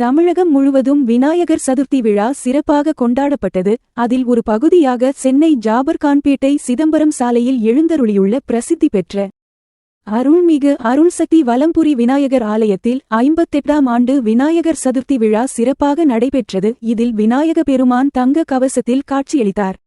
தமிழகம் முழுவதும் விநாயகர் சதுர்த்தி விழா சிறப்பாக கொண்டாடப்பட்டது. அதில் ஒரு பகுதியாக சென்னை ஜாபர்கான்பேட்டை சிதம்பரம் சாலையில் எழுந்தருளியுள்ள பிரசித்தி பெற்ற அருள்மிகு அருள்சக்தி வலம்புரி விநாயகர் ஆலயத்தில் ஐம்பத்தெட்டாம் ஆண்டு விநாயகர் சதுர்த்தி விழா சிறப்பாக நடைபெற்றது. இதில் விநாயக பெருமான் தங்க கவசத்தில் காட்சியளித்தார்.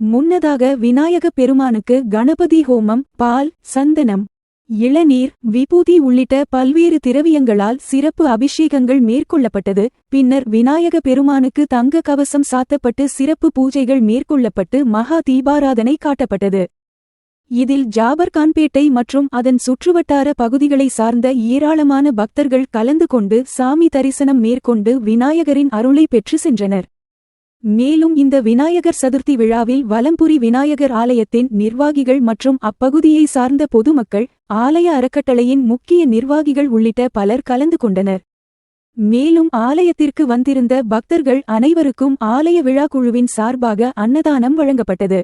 முன்னதாக விநாயக பெருமானுக்கு கணபதி ஹோமம் பால் சந்தனம் இளநீர் விபூதி உள்ளிட்ட பல்வேறு திரவியங்களால் சிறப்பு அபிஷேகங்கள் மேற்கொள்ளப்பட்டது. பின்னர் விநாயக பெருமானுக்கு தங்க கவசம் சாத்தப்பட்டு சிறப்பு பூஜைகள் மேற்கொள்ளப்பட்டு மகா தீபாராதனை காட்டப்பட்டது. இதில் ஜாபர்கான்பேட்டை மற்றும் அதன் சுற்றுவட்டார பகுதிகளை சார்ந்த ஏராளமான பக்தர்கள் கலந்து கொண்டு சாமி தரிசனம் மேற்கொண்டு விநாயகரின் அருளை பெற்று சென்றனர். மேலும் இந்த விநாயகர் சதுர்த்தி விழாவில் வலம்புரி விநாயகர் ஆலயத்தின் நிர்வாகிகள் மற்றும் அப்பகுதியை சார்ந்த பொதுமக்கள் ஆலய அறக்கட்டளையின் முக்கிய நிர்வாகிகள் உள்ளிட்ட பலர் கலந்து கொண்டனர். மேலும் ஆலயத்திற்கு வந்திருந்த பக்தர்கள் அனைவருக்கும் ஆலய விழாக்குழுவின் சார்பாக அன்னதானம் வழங்கப்பட்டது.